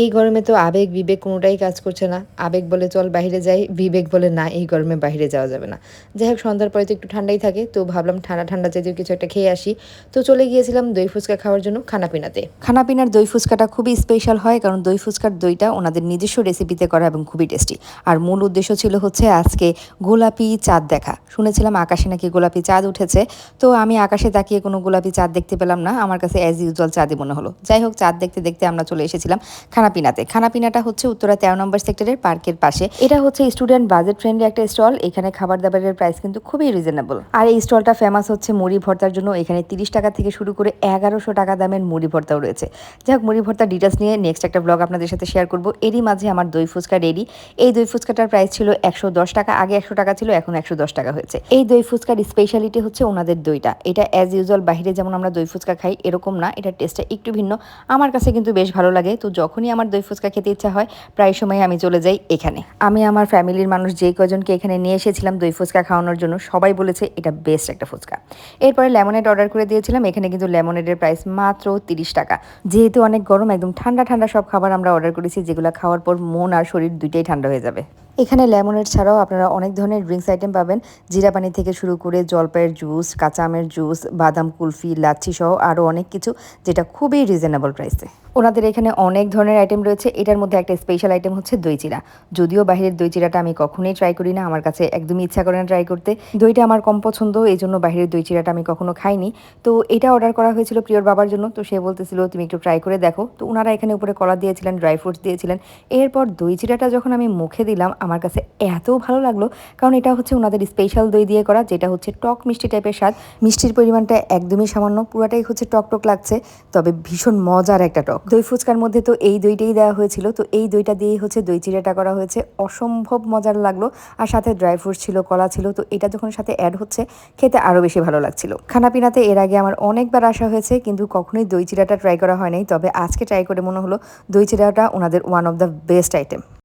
এই গরমে তো আবেগ, বিবেক কোনোটাই কাজ করছে না। আবেগ বলে চল বাইরে যাই, বিবেক বলে না, এই গরমে বাইরে যাওয়া যাবে না। যাই হোক, সন্ধ্যার পরে তো একটু ঠান্ডাই থাকে, তো ভাবলাম ঠান্ডা ঠান্ডা জাতীয় কিছু একটা খেয়ে আসি। তো চলে গিয়েছিলাম দই ফুচকা খাওয়ার জন্য খানাপিনাতে। খানাপিনার দই ফুচকাটা খুবই স্পেশাল হয়, কারণ দই ফুচকার দইটা ওনাদের নিজস্ব রেসিপিতে করা এবং খুবই টেস্টি আর মূল উদ্দেশ্য ছিল হচ্ছে আজকে গোলাপি চাঁদ দেখা। শুনেছিলাম আকাশে নাকি গোলাপি চাঁদ উঠেছে। তো আমি আকাশে তাকিয়ে কোনো গোলাপি চাঁদ দেখতে পেলাম না। আমার কাছে অ্যাজ ইউজুয়াল চাঁদই মনে হলো। যাই হোক, চাঁদ দেখতে দেখতে আমরা চলে এসেছিলাম খানাপিনাতে। খানাপিনাটা হচ্ছে উত্তরা তেরো নম্বর সেক্টরের পার্কের পাশে। এটা হচ্ছে স্টুডেন্ট বাজেট ফ্রেন্ডলি একটা স্টল। এখানে খাবার দাবারের প্রাইস কিন্তু খুবই রিজনেবল। আর এই স্টলটা ফেমাস হচ্ছে মুড়ি ভর্তার জন্য। এখানে তিরিশ টাকা থেকে শুরু করে এগারোশো টাকা দামের মুড়ি ভর্তাও রয়েছে। যাই হোক, মুড়ি ভর্তার ডিটেলস নিয়ে নেক্সট একটা ব্লগ আপনাদের সাথে শেয়ার করব। এরই মাঝে আমার দই ফুচকা রেডি এই দই ফুচকাটার প্রাইস ছিল একশো দশ টাকা। আগে একশো টাকা ছিল, এখন একশো দশ টাকা হয়েছে। এই দই ফুচকার স্পেশালিটি হচ্ছে ওনাদের দইটা। এটা অ্যাজ ইউজুয়াল বাইরে যেমন আমরা দই ফুচকা খাই, এরকম না। এটার টেস্টটা একটু ভিন্ন। আমার কাছে কিন্তু বেশ ভালো লাগে। তো যখনই আমার দই ফুচকা খেতে ইচ্ছা হয়, প্রায় সময় আমি চলে যাই এখানে। আমি আমার ফ্যামিলির মানুষ যে কজনকে এখানে নিয়ে এসেছিলাম দই ফুচকা খাওয়ানোর জন্য, সবাই বলেছে এটা বেস্ট একটা ফুচকা। এরপরে লেমনেড অর্ডার করে দিয়েছিলাম, এখানে কিন্তু লেমনেডের প্রাইস মাত্র তিরিশ টাকা। যেহেতু অনেক গরম, একদম ঠান্ডা ঠান্ডা সব খাবার আমরা অর্ডার করেছি, যেগুলো খাওয়ার পর মন আর শরীর দুইটাই ঠান্ডা হয়ে যাবে। এখানে লেমনের ছাড়াও আপনারা অনেক ধরনের ড্রিঙ্কস আইটেম পাবেন। জিরা পানি থেকে শুরু করে জলপাইয়ের জুস কাঁচা আমের জুস বাদাম, কুলফি, লাচ্ছি সহ আরও অনেক কিছু যেটা খুবই রিজনেবল প্রাইসে ওনাদের এখানে অনেক ধরনের আইটেম রয়েছে। এটার মধ্যে একটা স্পেশাল আইটেম হচ্ছে দই চিরা। যদিও বাহিরের দই চিরাটা আমি কখনোই ট্রাই করি না, আমার কাছে একদমই ইচ্ছা করে না ট্রাই করতে। দইটা আমার কম পছন্দ এই জন্য বাহিরের দই চিরাটা আমি কখনো খাইনি। তো এটা অর্ডার করা হয়েছিল প্রিয়র বাবার জন্য, তো সে বলতেছিল, তুমি একটু ট্রাই করে দেখো। তো ওনারা এখানে উপরে কলা দিয়েছিলেন ড্রাই ফ্রুটস দিয়েছিলেন। এরপর দই চিরাটা যখন আমি মুখে দিলাম আমার কাছে এত ভালো লাগল। কারণ এটা হচ্ছে ওনাদের স্পেশাল দই দিয়ে করা, যেটা হচ্ছে টক মিষ্টি টাইপের স্বাদ। মিষ্টির পরিমাণটা একদমই সামান্য, পুরাটাই হচ্ছে টক টক লাগছে, তবে ভীষণ মজার একটা টক। দই ফুচকার মধ্যে তো এই দইটাই দেওয়া হয়েছিল, তো এই দইটা দিয়েই হচ্ছে দই চিড়াটা করা হয়েছে। অসম্ভব মজার লাগল, আর সাথে ড্রাই ফ্রুট ছিল, কলা ছিল, তো এটা যখন সাথে অ্যাড হচ্ছে, খেতে আরও বেশি ভালো লাগছিল। খানাপিনাতে এর আগে আমার অনেকবার আসা হয়েছে, কিন্তু কখনোই দই চিড়াটা ট্রাই করা হয়নি তবে আজকে ট্রাই করে মনে হলো দই চিড়াটা ওনাদের one of the best item